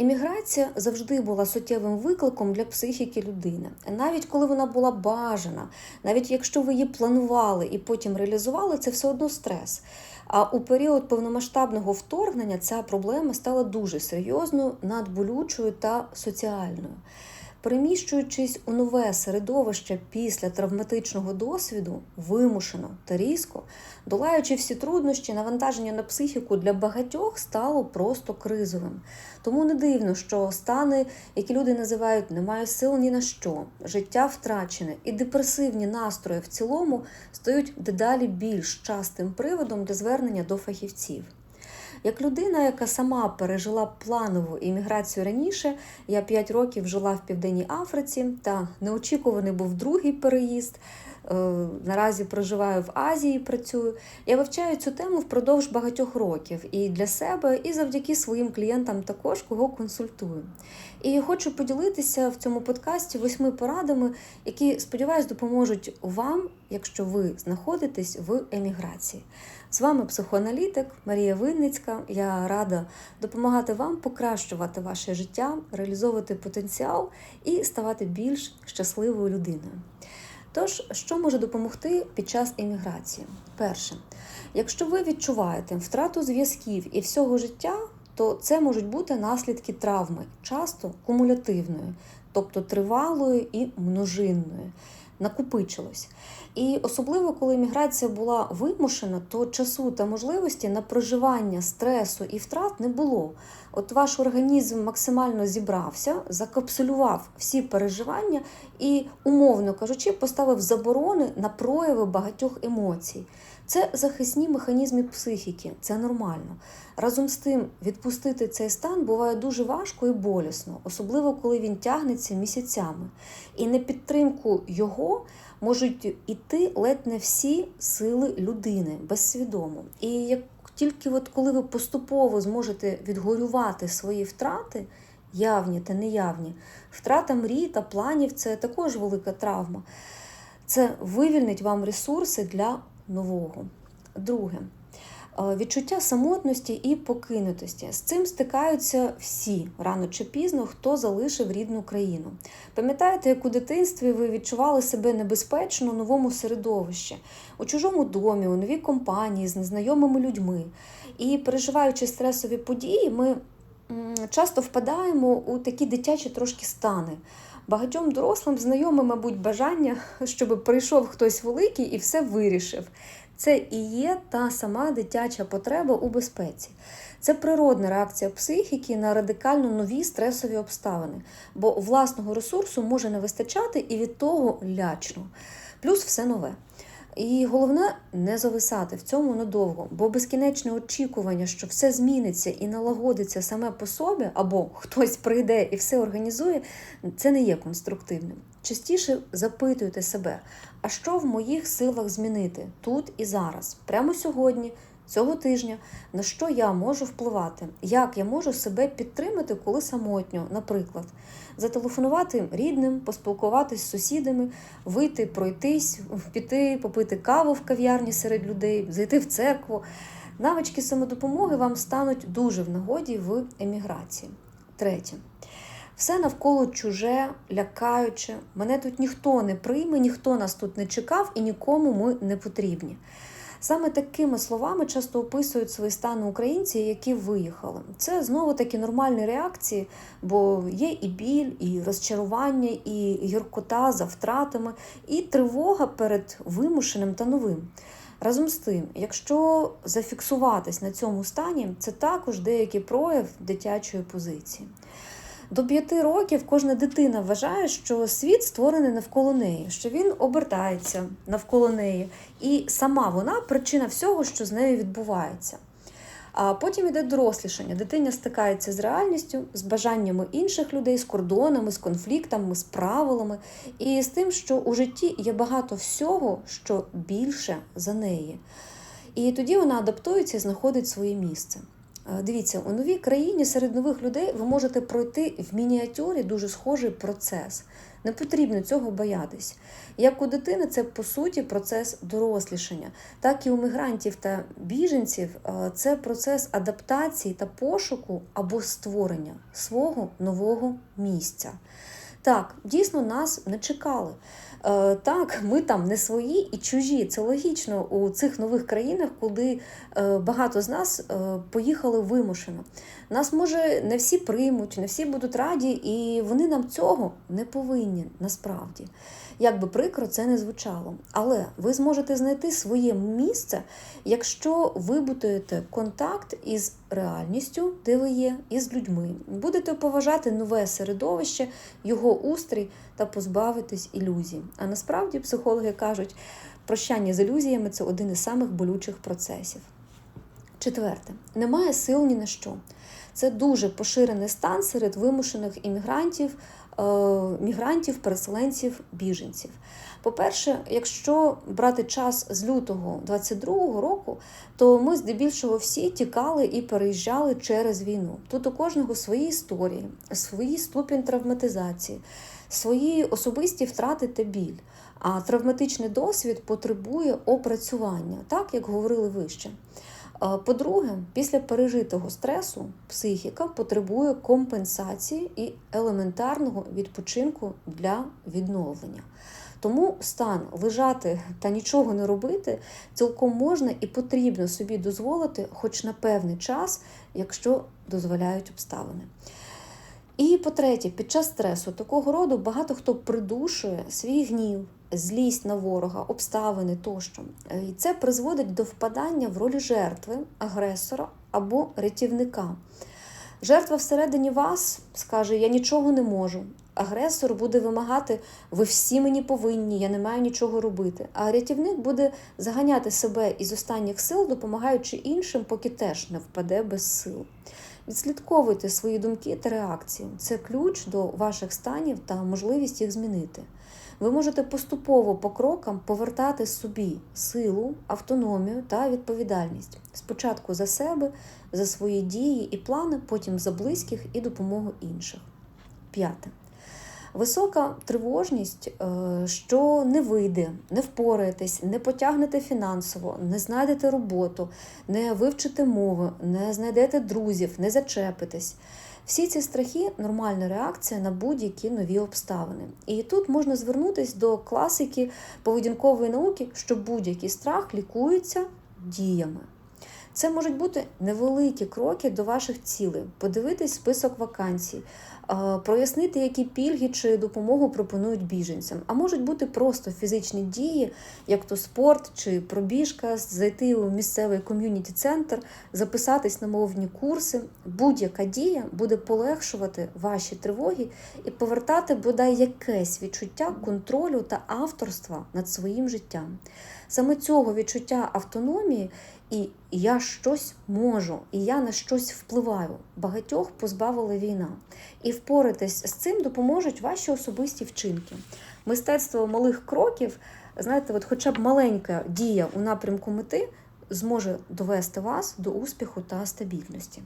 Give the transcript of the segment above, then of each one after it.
Еміграція завжди була суттєвим викликом для психіки людини. Навіть коли вона була бажана, навіть якщо ви її планували і потім реалізували, це все одно стрес. А у період повномасштабного вторгнення ця проблема стала дуже серйозною, надболючою та соціальною. Переміщуючись у нове середовище після травматичного досвіду, вимушено та різко, долаючи всі труднощі, навантаження на психіку для багатьох стало просто кризовим. Тому не дивно, що стани, які люди називають немає сил ні на що, життя втрачене і депресивні настрої в цілому стають дедалі більш частим приводом для звернення до фахівців. Як людина, яка сама пережила планову імміграцію раніше, я 5 років жила в Південній Африці та неочікуваний був другий переїзд. Е, Наразі проживаю в Азії, працюю. Я вивчаю цю тему впродовж багатьох років і для себе, і завдяки своїм клієнтам також, кого консультую. І хочу поділитися в цьому подкасті восьми порадами, які, сподіваюсь, допоможуть вам, якщо ви знаходитесь в еміграції. З вами психоаналітик Марія Винницька. Я рада допомагати вам покращувати ваше життя, реалізовувати потенціал і ставати більш щасливою людиною. Тож, що може допомогти під час еміграції? Перше, якщо ви відчуваєте втрату зв'язків і всього життя, то це можуть бути наслідки травми, часто кумулятивної, тобто тривалої і множинної. Накопичилось. І особливо, коли міграція була вимушена, то часу та можливості на проживання стресу і втрат не було. От ваш організм максимально зібрався, закапсулював всі переживання і, умовно кажучи, поставив заборони на прояви багатьох емоцій. Це захисні механізми психіки, це нормально. Разом з тим, відпустити цей стан буває дуже важко і болісно, особливо коли він тягнеться місяцями. І на підтримку його можуть іти ледь не всі сили людини безсвідомо. І як тільки от коли ви поступово зможете відгорювати свої втрати, явні та неявні, втрата мрій та планів це також велика травма. Це вивільнить вам ресурси для нового. Друге. Відчуття самотності і покинутості. З цим стикаються всі рано чи пізно, хто залишив рідну країну. Пам'ятаєте, як у дитинстві ви відчували себе небезпечно у новому середовищі, у чужому домі, у новій компанії з незнайомими людьми. І переживаючи стресові події, ми часто впадаємо у такі дитячі трошки стани. Багатьом дорослим знайоме, мабуть, бажання, щоб прийшов хтось великий і все вирішив. Це і є та сама дитяча потреба у безпеці. Це природна реакція психіки на радикально нові стресові обставини, бо власного ресурсу може не вистачати і від того лячно. Плюс все нове. І головне не зависати в цьому надовго, бо безкінечне очікування, що все зміниться і налагодиться саме по собі, або хтось прийде і все організує, це не є конструктивним. Частіше запитуйте себе, а що в моїх силах змінити тут і зараз, прямо сьогодні, цього тижня, на що я можу впливати, як я можу себе підтримати, коли самотньо, наприклад, зателефонувати рідним, поспілкуватись з сусідами, вийти, пройтись, піти, попити каву в кав'ярні серед людей, зайти в церкву. Навички самодопомоги вам стануть дуже в нагоді в еміграції. Третє. Все навколо чуже, лякаюче. Мене тут ніхто не прийме, ніхто нас тут не чекав і нікому ми не потрібні. Саме такими словами часто описують свої стани українці, які виїхали. Це знову таки нормальні реакції, бо є і біль, і розчарування, і гіркота за втратами, і тривога перед вимушеним та новим. Разом з тим, якщо зафіксуватись на цьому стані, це також деякий прояв дитячої позиції. До п'яти років кожна дитина вважає, що світ створений навколо неї, що він обертається навколо неї, і сама вона причина всього, що з нею відбувається. А потім іде дорослішання. Дитиня стикається з реальністю, з бажаннями інших людей, з кордонами, з конфліктами, з правилами, і з тим, що у житті є багато всього, що більше за неї. І тоді вона адаптується і знаходить своє місце. Дивіться, у новій країні серед нових людей ви можете пройти в мініатюрі дуже схожий процес. Не потрібно цього боятись. Як у дитини, це по суті процес дорослішання, так і у мігрантів та біженців е, це процес адаптації та пошуку або створення свого нового місця. Так, дійсно нас не чекали. Е, Так, ми там не свої і чужі. Це логічно у цих нових країнах, куди е, багато з нас е, поїхали вимушено. Нас може не всі приймуть, не всі будуть раді, і вони нам цього не повинні насправді. Як би прикро це не звучало. Але ви зможете знайти своє місце, якщо вибудуєте контакт із реальністю, де ви є, і з людьми. Будете поважати нове середовище, його устрій та позбавитись ілюзій. А насправді психологи кажуть, прощання з ілюзіями це один із самих болючих процесів. Четверте, немає сил ні на що. Це дуже поширений стан серед вимушених іммігрантів, е, мігрантів, переселенців, біженців. По-перше, якщо брати час з лютого 22-го року, то ми здебільшого всі тікали і переїжджали через війну. Тут у кожного свої історії, свій ступінь травматизації, свої особисті втрати та біль. А травматичний досвід потребує опрацювання, так як говорили вище. По-друге, після пережитого стресу психіка потребує компенсації і елементарного відпочинку для відновлення. Тому стан лежати та нічого не робити цілком можна і потрібно собі дозволити, хоч на певний час, якщо дозволяють обставини. І по-третє, під час стресу такого роду багато хто придушує свій гнів, злість на ворога, обставини тощо. Е, І це призводить до впадання в роль жертви, агресора або рятівника. Жертва всередині вас скаже: Я нічого не можу. Агресор буде вимагати, ви всі мені повинні, я не маю нічого робити. А рятівник буде заганяти себе із останніх сил, допомагаючи іншим, поки теж не впаде без сил. Відслідковуйте свої думки та реакції. Це ключ до ваших станів та можливість їх змінити. Ви можете поступово по крокам повертати собі силу, автономію та відповідальність. Спочатку за себе, за свої дії і плани, потім за близьких і допомогу інших. П'яте. Висока тривожність, е, що не вийде, не впораєтесь, не потягнете фінансово, не знайдете роботу, не вивчите мови, не знайдете друзів, не зачепитесь. Всі ці страхи нормальна реакція на будь-які нові обставини. І тут можна звернутися до класики поведінкової науки, що будь-який страх лікується діями. Це можуть бути невеликі кроки до ваших цілей, подивитись список вакансій, прояснити, які пільги чи допомогу пропонують біженцям. А можуть бути просто фізичні дії, як то спорт чи пробіжка, зайти у місцевий ком'юніті-центр, записатись на мовні курси. Будь-яка дія буде полегшувати ваші тривоги і повертати бодай якесь відчуття контролю та авторства над своїм життям. Саме цього відчуття автономії і я щось можу, і я на щось впливаю. Багатьох позбавила війна. І впоратись з цим допоможуть ваші особисті вчинки. Мистецтво малих кроків, знаєте, от хоча б маленька дія у напрямку мети зможе довести вас до успіху та стабільності.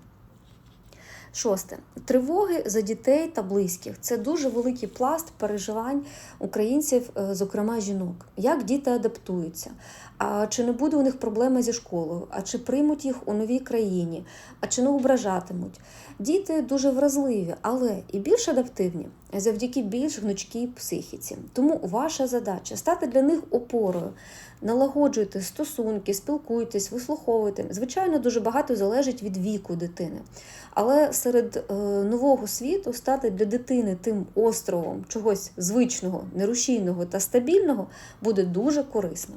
Шосте тривоги за дітей та близьких це дуже великий пласт переживань українців, е, зокрема жінок. Як діти адаптуються? А чи не буде у них проблеми зі школою? А чи приймуть їх у новій країні? А чи не ображатимуть? Діти дуже вразливі, але і більш адаптивні завдяки більш гнучкій психіці. Тому ваша задача стати для них опорою. Налагоджуйте стосунки, спілкуйтесь, вислуховуйте. Звичайно, дуже багато залежить від віку дитини. Але серед е, нового світу стати для дитини тим островом чогось звичного, нерушійного та стабільного буде дуже корисно.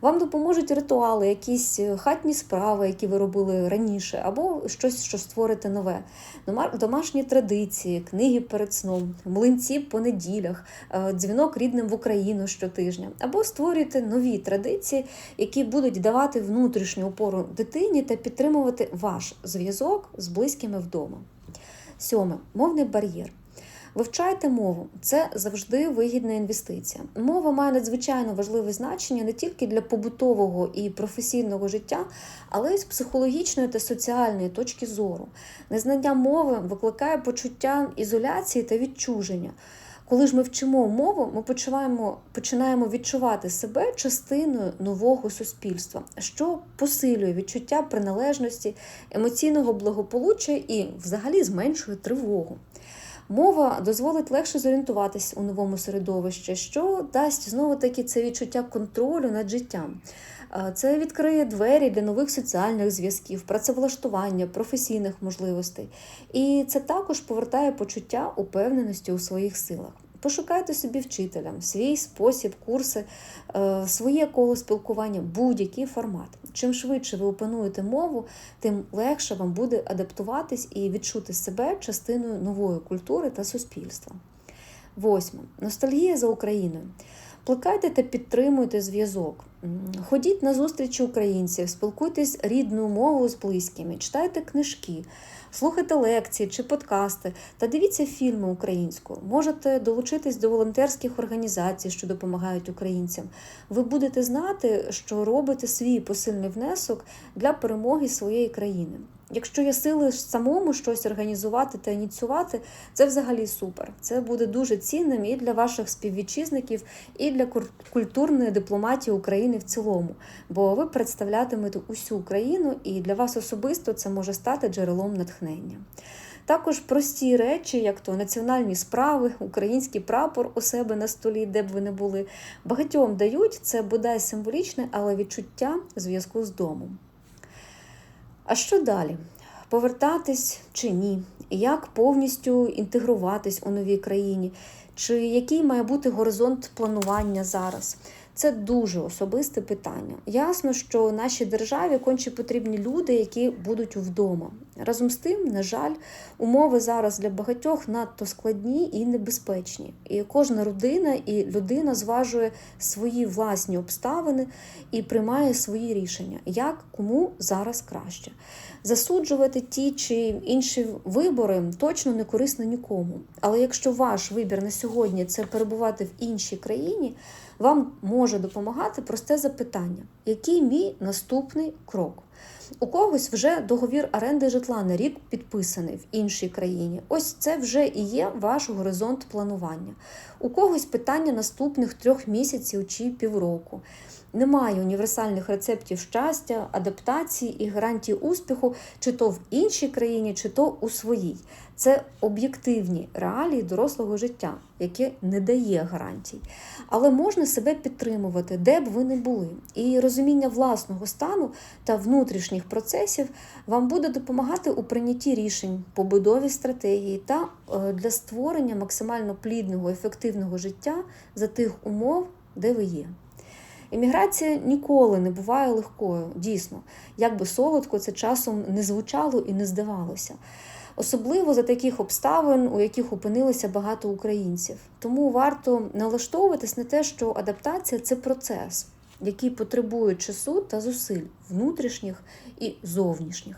Вам допоможуть ритуали, якісь е, хатні справи, які ви робили раніше, або щось, що створите нове. Домашні традиції, книги перед сном, млинці по неділях, е, дзвінок рідним в Україну щотижня, або створюйте нові традиції, які будуть давати внутрішню опору дитині та підтримувати ваш зв'язок з близькими вдома. Сьоме мовний бар'єр. Вивчайте мову, це завжди вигідна інвестиція. Мова має надзвичайно важливе значення не тільки для побутового і професійного життя, але й з психологічної та соціальної точки зору. Незнання мови викликає почуття ізоляції та відчуження. Коли ж ми вчимо мову, ми почуваємо, починаємо відчувати себе частиною нового суспільства, що посилює відчуття приналежності, емоційного благополуччя і взагалі зменшує тривогу. Мова дозволить легше зорієнтуватись у новому середовищі, що дасть знову таки це відчуття контролю над життям. Е, Це відкриє двері для нових соціальних зв'язків, працевлаштування, професійних можливостей. І це також повертає почуття упевненості у своїх силах. Пошукайте собі вчителя, свій спосіб, курси, е, своє коло спілкування, будь-який формат. Чим швидше ви опануєте мову, тим легше вам буде адаптуватись і відчути себе частиною нової культури та суспільства. Восьме. Ностальгія за Україною. Плекайте та підтримуйте зв'язок. Ходіть на зустрічі українців, спілкуйтесь рідною мовою з близькими, читайте книжки, слухайте лекції чи подкасти та дивіться фільми українською. Можете долучитись до волонтерських організацій, що допомагають українцям. Ви будете знати, що робите свій посильний внесок для перемоги своєї країни. Якщо є сили самому щось організувати та ініціювати, це взагалі супер. Це буде дуже цінним і для ваших співвітчизників, і для культурної дипломатії України в цілому, бо ви представлятимете усю Україну, і для вас особисто це може стати джерелом натхнення. Також прості речі, як то національні справи, український прапор у себе на столі, де б ви не були, багатьом дають це бодай символічне, але відчуття зв'язку з домом. А що далі? Повертатись чи ні? Як повністю інтегруватись у новій країні? Чи який має бути горизонт планування зараз? Це дуже особисте питання. Ясно, що нашій державі конче потрібні люди, які будуть вдома. Разом з тим, на жаль, умови зараз для багатьох надто складні і небезпечні. І кожна родина і людина зважує свої власні обставини і приймає свої рішення, як кому зараз краще. Засуджувати ті чи інші вибори точно не корисно нікому. Але якщо ваш вибір на сьогодні це перебувати в іншій країні, вам може допомагати просте запитання: який мій наступний крок? У когось вже договір оренди житла на рік підписаний в іншій країні. Ось це вже і є ваш горизонт планування. У когось питання наступних трьох місяців чи півроку. Немає універсальних рецептів щастя, адаптації і гарантій успіху, чи то в іншій країні, чи то у своїй. Це об'єктивні реалії дорослого життя, яке не дає гарантій. Але можна себе підтримувати, де б ви не були. І розуміння власного стану та внутрішніх процесів вам буде допомагати у прийнятті рішень, побудові стратегії та е, для створення максимально плідного, ефективного життя за тих умов, де ви є. Імміграція ніколи не буває легкою, дійсно, як би солодко це часом не звучало і не здавалося. Особливо за таких обставин, у яких опинилося багато українців. Тому варто налаштовуватись на те, що адаптація це процес, який потребує часу та зусиль внутрішніх і зовнішніх.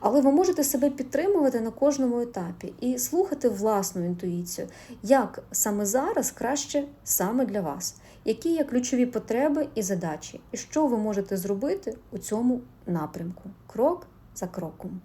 Але ви можете себе підтримувати на кожному етапі і слухати власну інтуїцію, як саме зараз краще саме для вас, які є ключові потреби і задачі, і що ви можете зробити у цьому напрямку крок за кроком.